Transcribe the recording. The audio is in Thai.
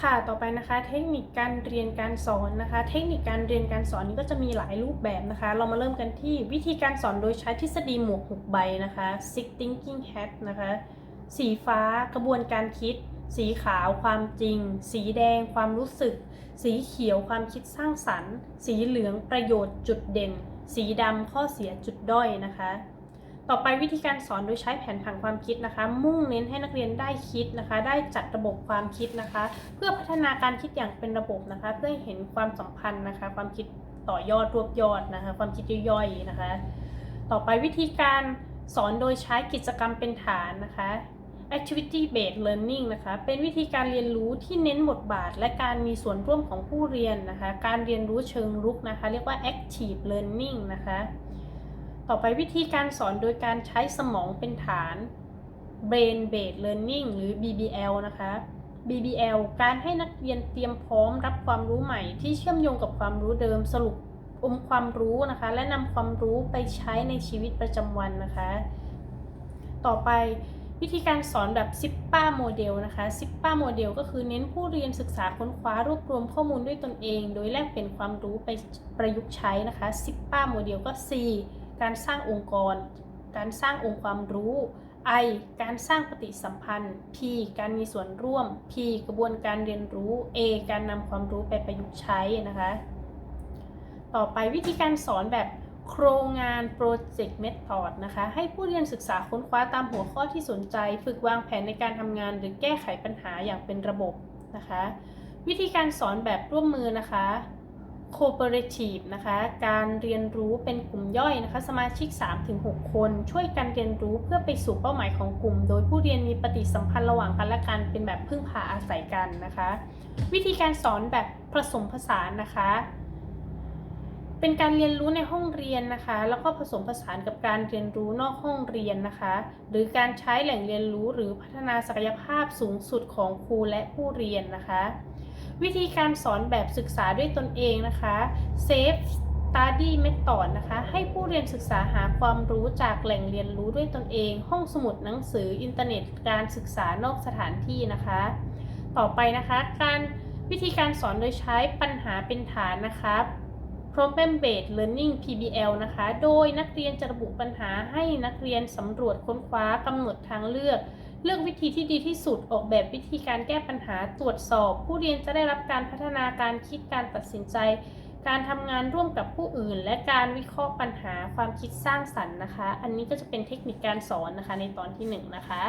ค่ะ ต่อไปนะคะ เทคนิคการเรียนการสอนนะคะ เทคนิคการเรียนการสอนนี้ก็จะมีหลายรูปแบบนะคะ เรามาเริ่มกันที่วิธีการสอนโดยใช้ทฤษฎีหมวกหกใบนะคะ six thinking hat นะคะ สีฟ้ากระบวนการคิด สีขาวความจริง สีแดงความรู้สึก สีเขียวความคิดสร้างสรรค์ สีเหลืองประโยชน์จุดเด่น สีดำข้อเสียจุดด้อยนะคะ ต่อไปวิธีการสอนโดยใช้แผนผังความคิดนะคะ มุ่งเน้นให้นักเรียนได้คิดนะคะ ได้จัดระบบความคิดนะคะ เพื่อพัฒนาการคิดอย่างเป็นระบบนะคะ เพื่อเห็นความสัมพันธ์นะคะ ความคิดต่อยอดรวบยอดนะคะ ความคิดย่อยๆนะคะ ต่อไปวิธีการสอนโดยใช้กิจกรรมเป็นฐานนะคะ activity based learning นะคะ เป็นวิธีการเรียนรู้ที่เน้นบทบาท และการมีส่วนร่วมของผู้เรียนนะคะ การเรียนรู้เชิงรุกนะคะ เรียกว่า active learning นะคะ ต่อไปวิธีการสอนโดยการใช้สมองเป็นฐาน brain based learning หรือ BBL นะคะ BBL การให้นักเรียนเตรียมพร้อมรับความรู้ใหม่ ที่เชื่อมโยงกับความรู้เดิมสรุปองค์ความรู้นะคะ และนำความรู้ไปใช้ในชีวิตประจำวันนะคะ ต่อไปวิธีการสอนแบบซิปป้าโมเดลนะคะซิปป้าโมเดลก็คือเน้นผู้เรียนศึกษาค้นคว้ารวบรวมข้อมูลด้วยตนเอง โดยแลกเปลี่ยนความรู้ไปประยุกต์ใช้นะคะซิปป้าโมเดลก็ C การสร้างองค์กร การสร้างองค์ความรู้ I การสร้างปฏิสัมพันธ์ P การมีส่วนร่วม P กระบวนการเรียนรู้ A การนำความรู้ไปประยุกต์ใช้นะคะ ต่อไปวิธีการสอนแบบโครงงาน Project Method นะคะ ให้ผู้เรียนศึกษาค้นคว้าตามหัวข้อที่สนใจ ฝึกวางแผนในการทำงานหรือแก้ไขปัญหาอย่างเป็นระบบนะคะ วิธีการสอนแบบร่วมมือนะคะ cooperative นะคะ การเรียนรู้เป็นกลุ่มย่อยนะคะ สมาชิก 3-6 คน ช่วยกันเรียนรู้เพื่อไปสู่เป้าหมายของกลุ่ม โดยผู้เรียนมีปฏิสัมพันธ์ระหว่างกันและกันเป็นแบบพึ่งพาอาศัยกันนะคะ วิธีการสอนแบบผสมผสานนะคะ เป็นการเรียนรู้ในห้องเรียนนะคะ แล้วก็ผสมผสานกับการเรียนรู้นอกห้องเรียนนะคะ หรือการใช้แหล่งเรียนรู้หรือพัฒนาศักยภาพสูงสุดของครูและผู้เรียนนะคะ วิธีการสอนแบบศึกษาด้วยตนเองนะคะ Safe Study Method นะคะ ให้ผู้เรียนศึกษาหาความรู้จากแหล่งเรียนรู้ด้วยตนเอง ห้องสมุดหนังสืออินเทอร์เน็ตการศึกษานอกสถานที่นะคะ ต่อไปนะคะการวิธีการสอนโดยใช้ปัญหาเป็นฐานนะคะ Problem Based Learning PBL นะคะ โดยนักเรียนจะระบุปัญหาให้นักเรียนสำรวจค้นคว้ากำหนดทางเลือก เลือกวิธีที่ดีที่สุดออกแบบวิธีการแก้ปัญหาตรวจสอบ ผู้เรียนจะได้รับการพัฒนาการคิดการตัดสินใจ การทำงานร่วมกับผู้อื่น และการวิเคราะห์ปัญหาความคิดสร้างสรรค์นะคะ อันนี้ก็จะเป็นเทคนิคการสอนนะคะในตอนที่หนึ่งนะคะ